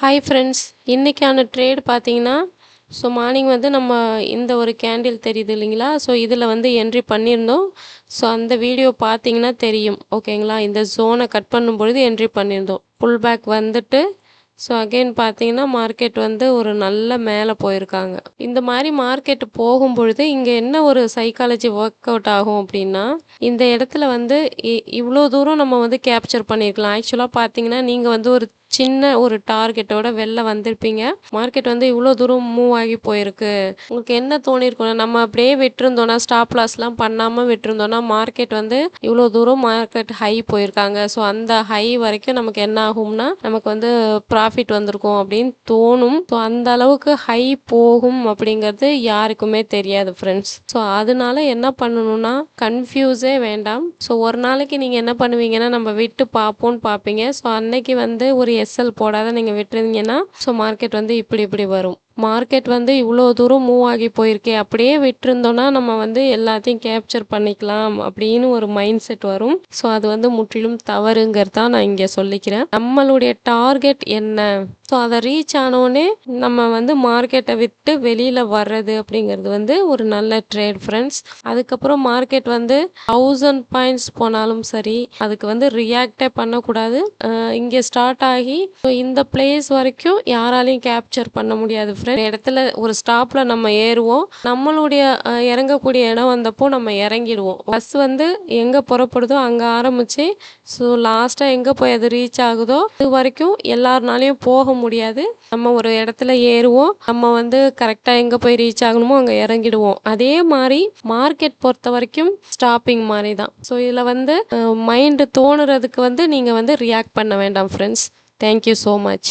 Hi friends இன்றைக்கான trade பார்த்தீங்கன்னா so morning வந்து நம்ம இந்த ஒரு கேண்டில் தெரியுது இல்லைங்களா? ஸோ இதில் வந்து என்ட்ரி பண்ணியிருந்தோம். ஸோ அந்த வீடியோ பார்த்தீங்கன்னா தெரியும். ஓகேங்களா இந்த ஜோனை கட் பண்ணும் பொழுது என்ட்ரி பண்ணியிருந்தோம். புல் பேக் வந்துட்டு ஸோ அகெயின் பார்த்தீங்கன்னா மார்க்கெட் வந்து ஒரு நல்ல மேலே போயிருக்காங்க. இந்த மாதிரி மார்க்கெட் போகும் பொழுது இங்கே என்ன ஒரு சைக்காலஜி ஒர்க் அவுட் ஆகும் அப்படின்னா இந்த இடத்துல வந்து இவ்வளோ தூரம் நம்ம வந்து கேப்சர் பண்ணியிருக்கலாம். ஆக்சுவலாக பார்த்தீங்கன்னா நீங்கள் வந்து ஒரு சின்ன ஒரு டார்கெட்டோட வெளில வந்திருப்பீங்க. மார்க்கெட் வந்து இவ்வளோ தூரம் மூவ் ஆகி போயிருக்கு. உங்களுக்கு என்ன தோணியிருக்கும் நம்ம அப்படியே விட்டுருந்தோன்னா ஸ்டாப் லாஸ்லாம் பண்ணாமல் விட்டுருந்தோன்னா மார்க்கெட் வந்து இவ்வளோ தூரம் மார்க்கெட் ஹை போயிருக்காங்க. ஸோ அந்த ஹை வரைக்கும் நமக்கு என்ன ஆகும்னா நமக்கு வந்து ப்ராஃபிட் வந்திருக்கும் அப்படின்னு தோணும். ஸோ அந்த அளவுக்கு ஹை போகும் அப்படிங்கிறது யாருக்குமே தெரியாது ஃப்ரெண்ட்ஸ் ஸோ அதனால என்ன பண்ணணும்னா கன்ஃபியூஸே வேண்டாம். ஸோ ஒரு நாளைக்கு நீங்கள் என்ன பண்ணுவீங்கன்னா நம்ம விட்டு பார்ப்போம்னு பார்ப்பீங்க ஸோ அன்னைக்கு வந்து ஒரு எஸ்எல் போடாத நீங்கள் விட்டுருந்தீங்கன்னா ஸோ மார்க்கெட் வந்து இப்படி இப்படி வரும். மார்க்கெட் வந்து இவ்வளோ தூரம் மூவ் ஆகி போயிருக்கே அப்படியே விட்டுருந்தோன்னா நம்ம வந்து எல்லாத்தையும் கேப்சர் பண்ணிக்கலாம் அப்படின்னு ஒரு மைண்ட் செட் வரும். ஸோ அது வந்து முற்றிலும் தவறுங்கிறதான் நான் இங்கே சொல்லிக்கிறேன். நம்மளுடைய டார்கெட் என்ன? ஸோ அதை ரீச் ஆனோடனே நம்ம வந்து மார்க்கெட்டை விட்டு வெளியில் வர்றது அப்படிங்கிறது வந்து ஒரு நல்ல ட்ரேட் ஃப்ரெண்ட்ஸ் அதுக்கப்புறம் மார்க்கெட் வந்து தௌசண்ட் பாயிண்ட்ஸ் போனாலும் சரி அதுக்கு வந்து ரியாக்டே பண்ணக்கூடாது. இங்கே ஸ்டார்ட் ஆகி ஸோ இந்த பிளேஸ் வரைக்கும் யாராலையும் கேப்சர் பண்ண முடியாது ஃப்ரெண்ட் இடத்துல ஒரு ஸ்டாப்பில் நம்ம ஏறுவோம். நம்மளுடைய இறங்கக்கூடிய இடம் வந்தப்போ நம்ம இறங்கிடுவோம். பஸ் வந்து எங்கே புறப்படுதோ அங்கே ஆரம்பித்து ஸோ லாஸ்ட்டாக எங்கே போய் அது ரீச் ஆகுதோ இது வரைக்கும் எல்லாருனாலையும் போக முடியாது. நம்ம ஒரு இடத்துல ஏறுவோம். நம்ம வந்து கரெக்டாக எங்கே போய் ரீச் ஆகணுமோ அங்கே இறங்கிடுவோம். அதே மாதிரி மார்க்கெட் பொறுத்த வரைக்கும் ஸ்டாப்பிங் மாதிரி தான். ஸோ இதில் வந்து மைண்டு தோணுறதுக்கு வந்து நீங்கள் வந்து ரியாக்ட் பண்ண வேண்டாம் ஃப்ரெண்ட்ஸ் தேங்க்யூ ஸோ மச்